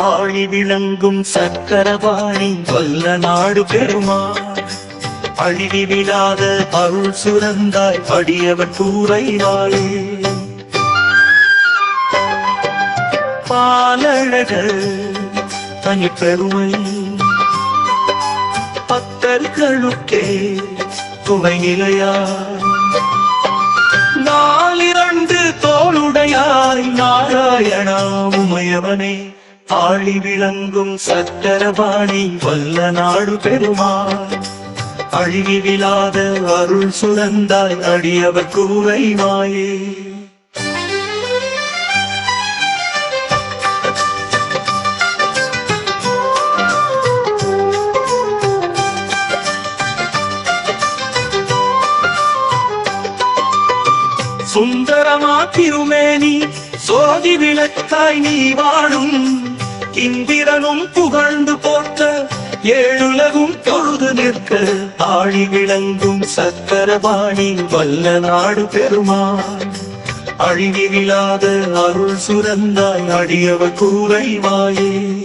ஆழி விளங்கும் சக்கரபாணி வல்ல நாடு பெருமா அழிவி விடாத அருள் சுரந்தாய் அடியவர் கூரை வாழே. பாலழகர் தனி பெருமை. பக்தர்களுக்கே துணை நிலையா நாளிரண்டு தோளுடையாய் நாராயணா உமையவனே. ஆழி விளங்கும் சக்கரபாணி வல்ல நாடு பெருமாள். அழிவி விழாத அருள் சுழந்தாய் அடியவர் கூரை மாயே. சுந்தரமா திருமேனி சோதி விளக்காய் நீ வாழும். இந்திரனும் புகழ்ந்து போற்ற ஏழுலகும் தொழுது நிற்க. ஆழி விளங்கும் சக்கரபாணி வல்ல நாடு பெருமாள் அழிவி அருள் சுரந்தாய் அடியவ கூரை வாயே.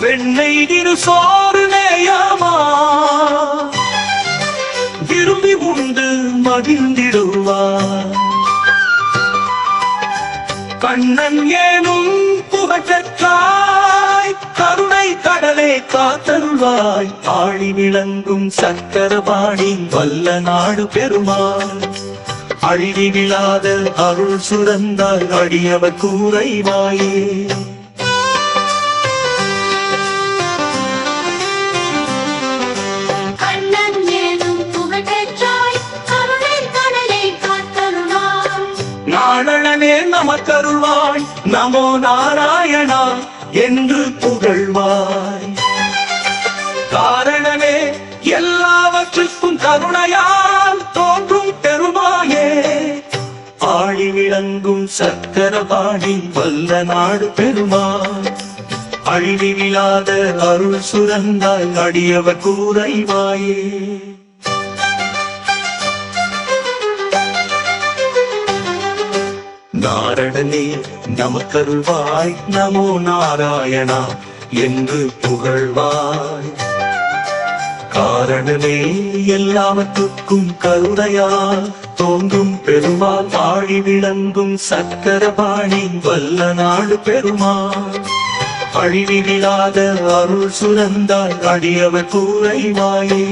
பெண்ணை திரு சோறு நேயமா? உண்டு மகிழ்ந்திடுவார். கண்ணன் ஏனும் புகழற்றாய் கருணை கடலை காத்தருள்வாய். ஆழி விளங்கும் சக்கரபாணி வல்ல நாடு பெருமாள். அழிவி விழாத அருள் சுரந்தால் அடியவர் கூரைவாயே. நமக்கருள்வாய்? நமோ நாராயணா என்று புகழ்வாய். காரணமே எல்லாவற்றுக்கும் கருணையால் தோன்றும் பெருமாயே. ஆழி விளங்கும் சக்கரபாணி வல்ல நாடு பெருமாள். அழிவி அருள் சுரந்தாய் அடியவர் கூரைவாயே. நாரணனே நமக்கருள்வாய் நமோ நாராயணா என்று புகழ்வாய். காரணனே எல்லாவற்றுக்கும் கருணையா தோன்றும் பெருமாள் ஆழி விளங்கும் சக்கரபாணி வல்ல நாடு பெருமாள். அழிவி அருள் சுரந்தால் அடியவர் கூறைவாயே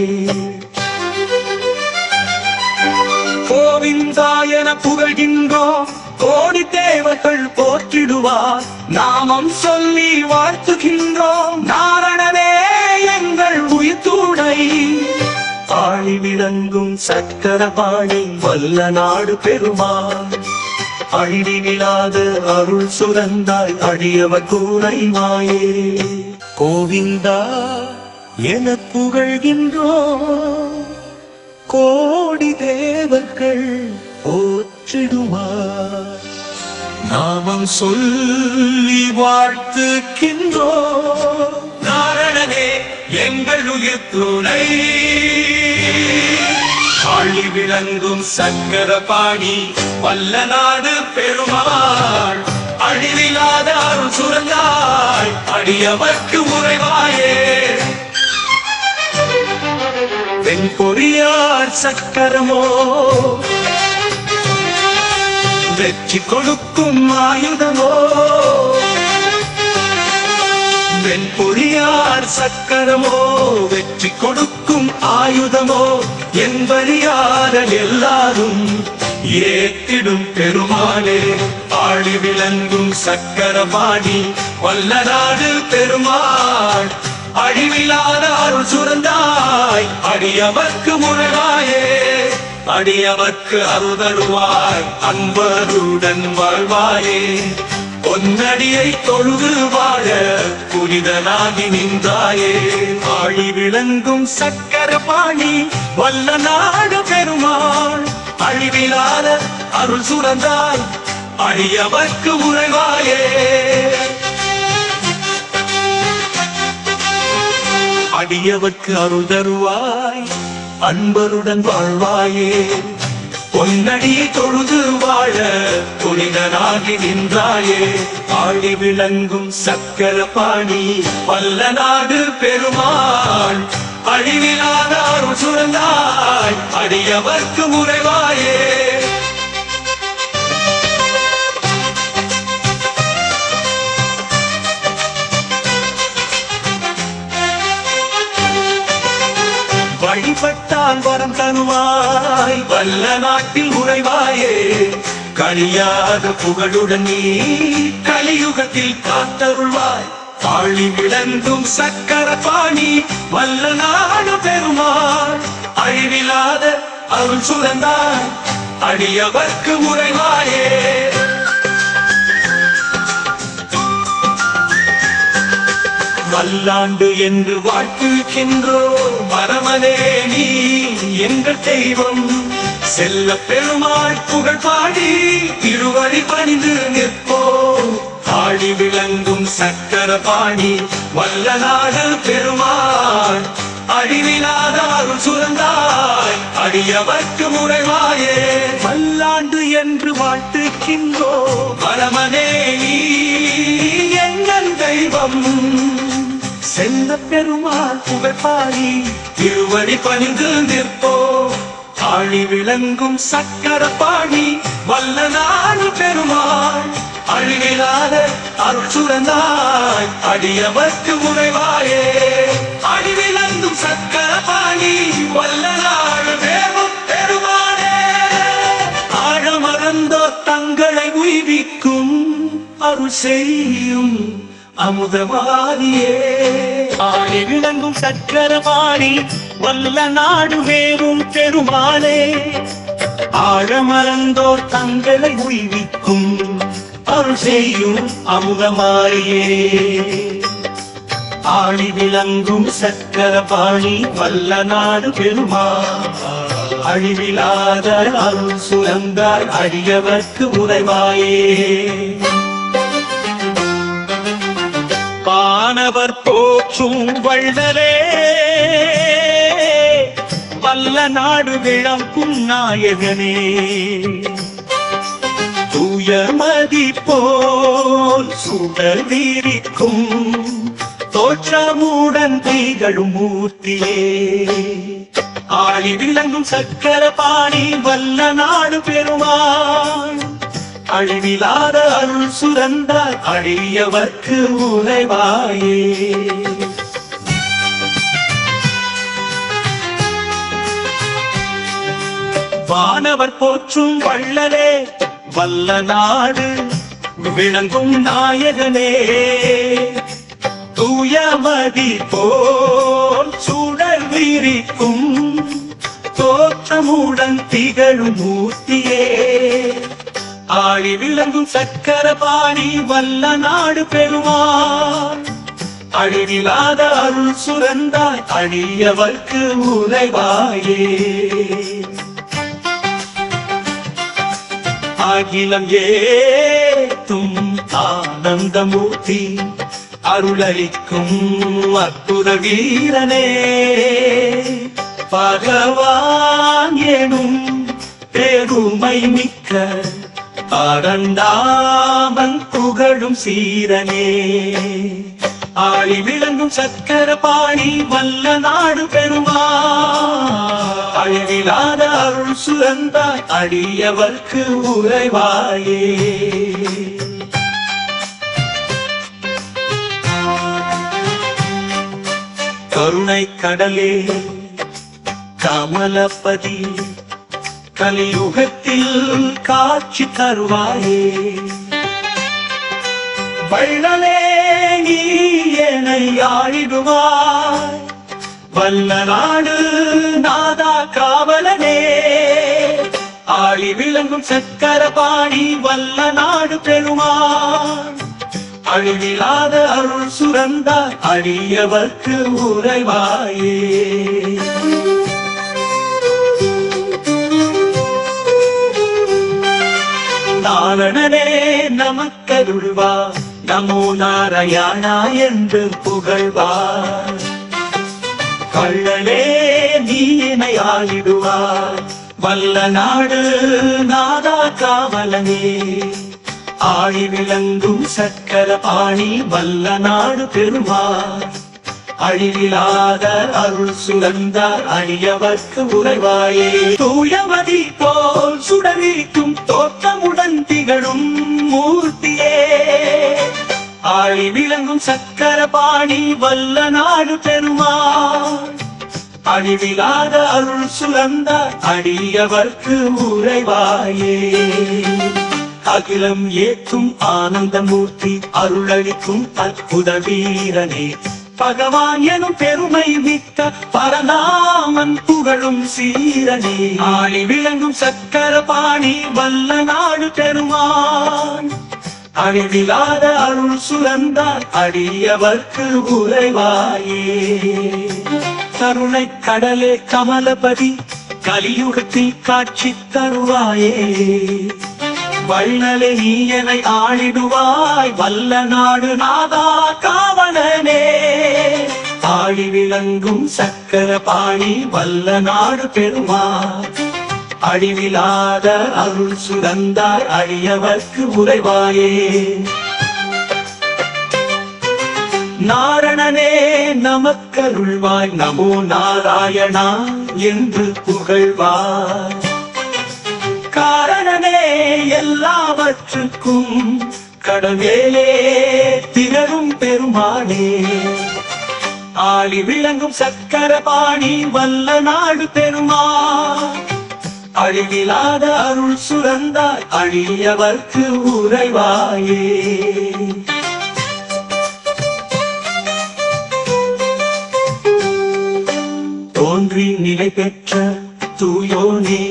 கோவிந்தாயன புகழ்கின்றோம் கோடி தேவர்கள் போற்றிடுவார். நாமம் சொல்லி வாழ்த்துகின்றோம். நாரணனே எங்கள் உயிர் துணை. ஆழி விளங்கும் சக்கரபாணி வல்ல நாடு பெறுவார். அழிவி விழாத அருள் சுரந்தாய் அடியவர் கூரை மாயே கோவிந்தா என புகழ்கின்றோ கோடி தேவர்கள் பெற்றிடுவார் நாமம் சொல்லி வாழ்த்துக்கின்றோ நாரணனே எங்கள் உயிர் துணை. ஆழி விளங்கும் சக்கர பாணி வல்ல நாடு பெருமாள். அழிவில்லாத அருள் சுரங்காய் அடியவர்க்கு உறைவாயே. தென் வெண்பொறியார் சக்கரமோ வெற்றி கொடுக்கும் ஆயுதமோ? வெண்பொறியார் சக்கரமோ? வெற்றி கொடுக்கும் ஆயுதமோ? என்பறியாத எல்லாரும் ஏத்திடும் பெருமானே ஆழி விளங்கும் சக்கரபாணி வல்லநாடு பெருமாள். அழிவிலாத அருள் சுரந்தாய் அடியவர்க்கு முரணாயே அடியவர்க்கு அருதருவாய் அன்பருடன் வாழ்வாயே. பொன்னடியை தொழுது வாழ புனிதனாகி நின்றாயே. ஆழி விளங்கும் சக்கர பாணி வல்ல நாடு பெருமாள். அழிவிலாத அருள் சுரந்தாய் அடியவர்க்கு உறைவாயே. அடியவர்க்கு அருள் தருவாய் அன்பருடன் வாழ்வாயே. பொன்னடி தொழுது வாழ புனிதனாகி நின்றாயே. ஆடி விளங்கும் சக்கர பாணி பல்ல நாடு பெருமாள். அழிவிலாத அருள் சுரந்தாய். அடியவர்க்கு முறைவாயே. வழிபட்டால் வரம் தருவாய். வல்ல நாட்டில் உழைவாயே கழியாத புகழுடன் நீ கலியுகத்தில் காத்தருள்வாய். காளி விளங்கும் சக்கர பாணி வல்ல நாடு பெருமாள். அழிவில்லாத அருள் சுரந்தாய். அடியவர்க்கு உறைவாயே. வல்லாண்டு என்று வாழ்த்துகின்றோம். வரமனே நீ எங்கள் தெய்வம். செல்ல பெருமாள் புகழ் பாடி திருவடி பணிந்து நிற்போம் ஆடி விளங்கும் சக்கர பாணி வல்ல நாடு பெருமாள். அழிவிலாத அருள் சுரந்தாய் அடியவர்க்கு முறைவாயே. வல்லாண்டு என்று வாழ்த்துகின்றோம். வரமனே நீ எங்கள் தெய்வம். செந்த பெருமாள் புகைப்பாடி திருவடி பணிந்து நிற்போ. ஆழி விளங்கும் சக்கர பாணி வல்ல பெருமாள். அழிவிலாத அருள் சுரந்தாய் அடியவர்க்கு முனைவாயே. அழிவிளங்கும் சக்கர பாணி வல்ல நாடு வேவும் பெருமாளே. ஆழமறந்தோ தங்களை உய்விக்கும் அருள் செய்யும் அமுதவாதியே ஆடி விளங்கும் சக்கரபாணி வல்ல நாடு வேறும் பெருமாளே. ஆழமறந்தோர் தங்களை உய்விக்கும் அருள் செய்யும் அமுதமாயே ஆடி விளங்கும் சக்கரபாணி வல்ல நாடு பெருமா அழிவிலாத அருள் சுரந்தார் அடியவர்க்கு உறைவாயே வானவர் போற்றும் வள்ளலே. வல்ல நாடு விளங்கும் நாயகனே தூயமதி போல் சுடர் வீரிக்கும் தோற்றமுடன் திகழும் மூர்த்தியே. ஆழி விளங்கும் சக்கர பாணி வல்ல நாடு பெருமாள் அழிவிலாத அருள் சுரந்தால் அழியவர்க்கு உரைவாயே வானவர் போற்றும் வள்ளலே வல்ல நாடு விளங்கும் நாயகனே. தூயமதி போல் சுடர் விரிக்கும் தோற்றமுடன் திகழும் மூர்த்தியே. ஆழி விளங்கும் சக்கர பாணி வல்ல நாடு பெருமாள் அழிவிலாத அருள் சுரந்தாய் அழியவர்க்கு உறைவாயே அகிலம் ஏத்தும் ஆனந்தமூர்த்தி அருளளிக்கும் அற்புத வீரனே. பகவான் எனும் பெருமை மிக்க ஆடண்டாமன் புகழும் சீரனே. ஆழி விளங்கும் சக்கர பாணி வல்ல நாடு பெருமா அழிவிலாத அருள் சுரந்தாய் அடியவர்க்கு உறைவாயே. கருணை கடலே கமலபதி கலியுகத்தில் காட்சி தருவாயே. வள்ளலே நீ என்னை ஆழிடுவாய் வல்ல நாடு நாதா காவலனே. ஆழி விளங்கும் சக்கர பாணி வல்ல நாடு பெருமாள் அழிவிலாத அருள் சுரந்தார் அடியவர்க்கு உறைவாயே. நாரணனே நமக்கருள்வா. நமோ நாராயணா என்று புகழ்வா. கள்ளனே நீ என்னை ஆளிடுவாய் வல்ல நாடு நாதா காவலனே. ஆழி விளங்கும் சக்கர பாணி வல்ல நாடு பெறுவார் அழிவிலாத அருள் சுழந்தார் அழியவர்க்கு உறைவாயே தூயவதி போல் சுடரிக்கும் தோற்றமுடன் மூர்த்திகளும் மூர்த்தியே. ஆழி விளங்கும் சக்கர பாணி வல்ல நாடு பெருமா அழிவிலாத அருள் சுழந்த அடியவர்க்கு உறைவாயே. அகிலம் ஏற்றும் ஆனந்த மூர்த்தி அருளளிக்கும் அற்புத வீரனே. பகவான் எனும் பெருமை மிக்க பரநாமன் புகழும் சீரணி ஆளி விளங்கும் சக்கர பாணி வல்ல நாடு பெருமான் அழிவிலாத அருள் சுரந்தார் அடியவர்க்கு உறைவாயே. கருணை கடலே கமலபதி கலியுகத்தில் காட்சி தருவாயே. வள்ளலே நீ என்னை ஆளிடுவாய். வல்ல நாடு நாதா காவலனே. ஆழி விளங்கும் சக்கர பாணி வல்ல நாடு பெருமா அழிவிலாத அருள் சுரந்தாய் அழியவர்க்கு உறைவாயே. நாரணனே நமக்கருள்வாய். நமோ நாராயணா என்று புகழ்வாய். காரணனே எல்லாவற்றுக்கும் கடவேலே திகழும் பெருமானே ஆளி விளங்கும் சக்கரபாணி வல்ல நாடு பெருமா அழிவிலாத அருள் சுரந்தாய் அழியவர்க்கு உறைவாயே. தோன்றி நிலை பெற்ற தூயோனே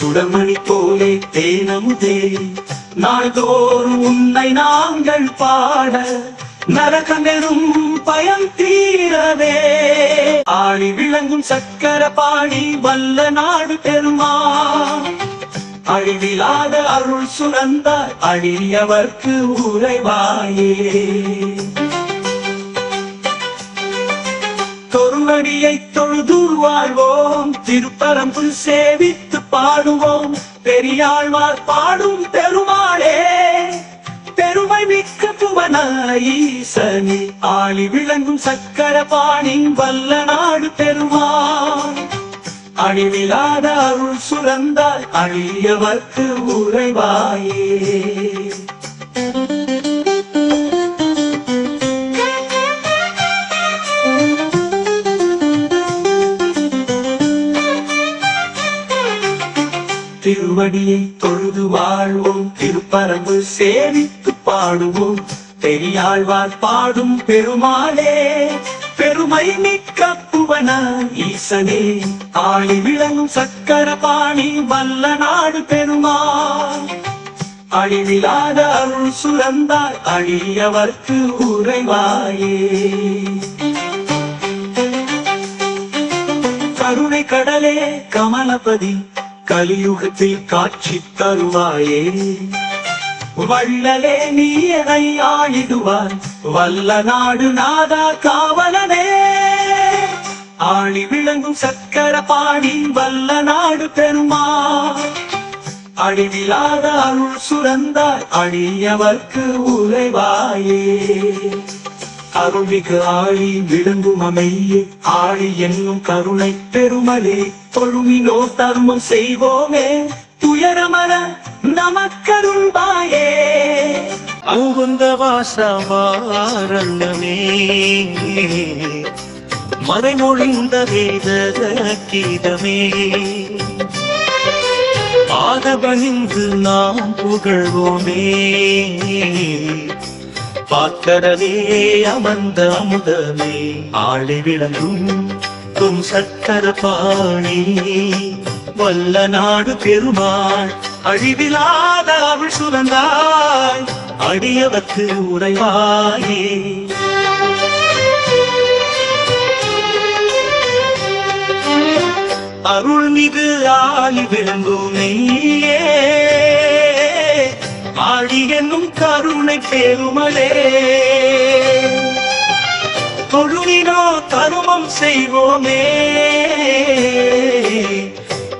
சுடமணி போலே தேனமுதே. நாள்தோறும் உன்னை நாங்கள் பாட நரகமெரும் பயம் தீரவே. ஆடி விளங்கும் சக்கர பாணி வல்ல நாடு பெருமா அழிவிலாத அருள் சுரந்த அழியவர்க்கு உறைவாயே. தொருவடியை தொழுது வாழ்வோம் திருப்பரம்பு சேவித்து பாடுவோம். பெரியாழ்வார் பாடும் பெருமாளே. பெருமை மிக்க புவன ஆளி விளங்கும் சக்கர பாணி வல்ல நாடு பெருமாள் அழிவிலாத அருள் சுரந்தால் அழியவர்க்கு உறைவாயே. திருவடியை தொழுது வாழ்வோம். திருப்பரம்பு சேவித்து பாடுவோம். பெரியாழ்வார் பாடும் பெருமாளே பெருமை மிக்க புவன ஈசனே. ஆளி விளங்கும் சக்கர பாணி வல்ல நாடு பெருமாள். அழிவிலாத அருள் சுரந்தார் அழியவர்க்கு உறைவாயே. கருணை கடலே கமலபதி கலியுகத்தில் காட்சி தருவாயே. வள்ளலே நீ எனை ஆழிடுவாய் வல்ல நாடு நாதா காவலனே. ஆழி விளங்கும் சக்கர பாடி வல்ல நாடு பெருமா அழிவிலாத அருள் சுரந்தாய் அழியவர்க்கு உறைவாயே. அருள்மிகு ஆழி விளங்கும் அமையே ஆழி என்னும் கருணை பெருமலே தொழுமினோ தர்மம் செய்வோமே துயரமர நமக்கருள்வாயே. முகுந்த வாசமாரணமே மறைமொழிந்த வேத கீதமே பாதபணிந்து நாம் புகழ்வோமே பாக்கடலே அமர்ந்த அமுதமே ஆளி விளங்கும் தும் சக்கர பாணி. வல்ல நாடு பெருமாள் அழிவிலாத அவள் சுரந்தாய் அடியவர்க்கு உரைவாயே அருள்மிகு ஆளி விளங்கும் நீயே. ஆடி என்னும் கருணை பெருமலே. தொழுவினோ தருமம் செய்வோமே.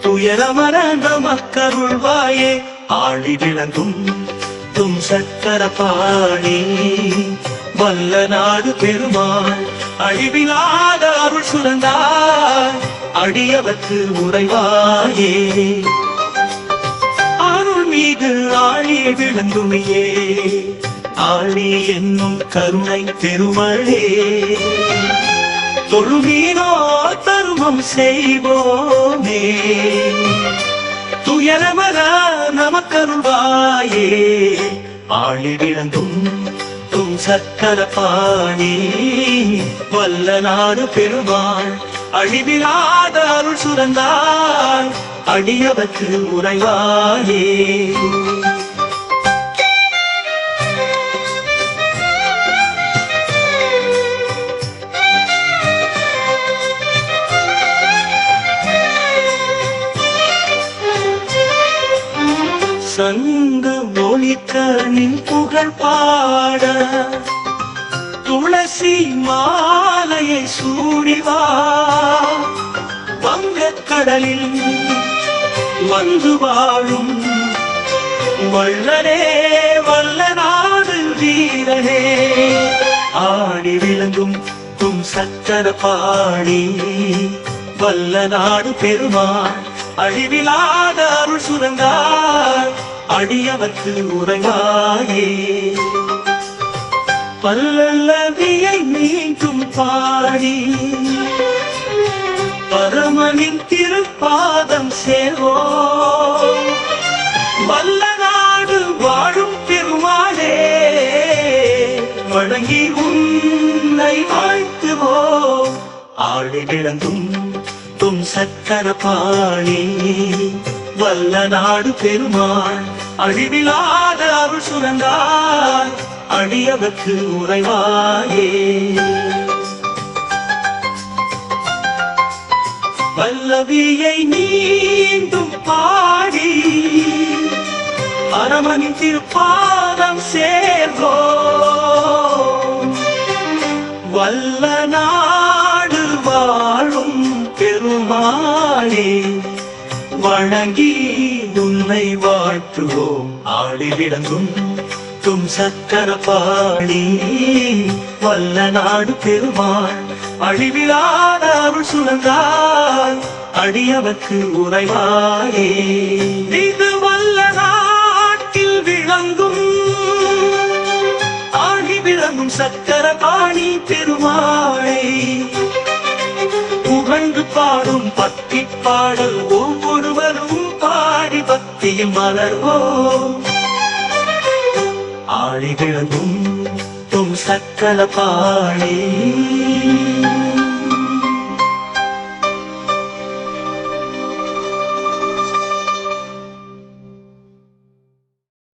துயரமர நமக்கருள்வாயே ஆழி விளங்கும் தும் சக்கர பாணி. வல்ல நாடு பெருமாள் அழிவிலாத அருள் சுரந்தார். அடியவர்க்கு உறைவாயே. அருள் மீது ஆழி விளங்குமையே ஆழி என்னும் கருணை திருமழே தொழுகினோ தருமம் செய்வோமே. துயரமர நமக்கருள்வாயே. ஆழி விளங்கும் தும் சக்கர பாணி வல்ல நாடு பெருமாள் அழிவிலாத அருள் சுரந்தாய் அடியவர்க்கு உறைவாயே சங்கு ஒலிக்க நின் புகழ் பாட. துளசி மாலையை சூடிவா வங்கக்கடலில் வந்து வாழும் வள்ளலே வல்லநாடு வீரனே. ஆடி விளங்கும் தும் சக்கர பாடி வல்ல நாடு பெருமாள் அழிவிலாத அருள் சுரந்தார். அடியவர்க்கு உறங்காயே பல்லவியை மீண்டும் பாடி. பரமனின் திருப்பாதம் சேவோ. வல்ல நாடு வாழும் பெருமாளே வணங்கி உன்னை வாழ்த்துவோ ஆழி விளங்கும் தும் சக்கர பாணி. வல்ல நாடு பெருமாள் அழிவிலாத அருள் சுரந்தார். அடியவர்க்கு உறைவாயே வல்லவியை நீந்தும் பாடி அரமனின் திருப்பாதம் சேர்வோ. வல்ல நாடு வாழும் பெருமாளே வணங்கி உன்னை வாழ்த்துவோம். ஆடி விளங்கும் தும் சக்கர பாடி வல்ல நாடு பெருமாள் அழிவிலாத அருள் சுழந்தால் அடியவர்க்கு உறைவாயே. இது வல்ல நாட்டில் விளங்கும் ஆழி விளங்கும் சக்கர பாணி பெருமாளை. புகழ்ந்து பாடும் பக்தி பாடல் ஒவ்வொருவரும் பாடி பக்தியில் மலர்வோம். ஆழி தும் சக்கல பாழே.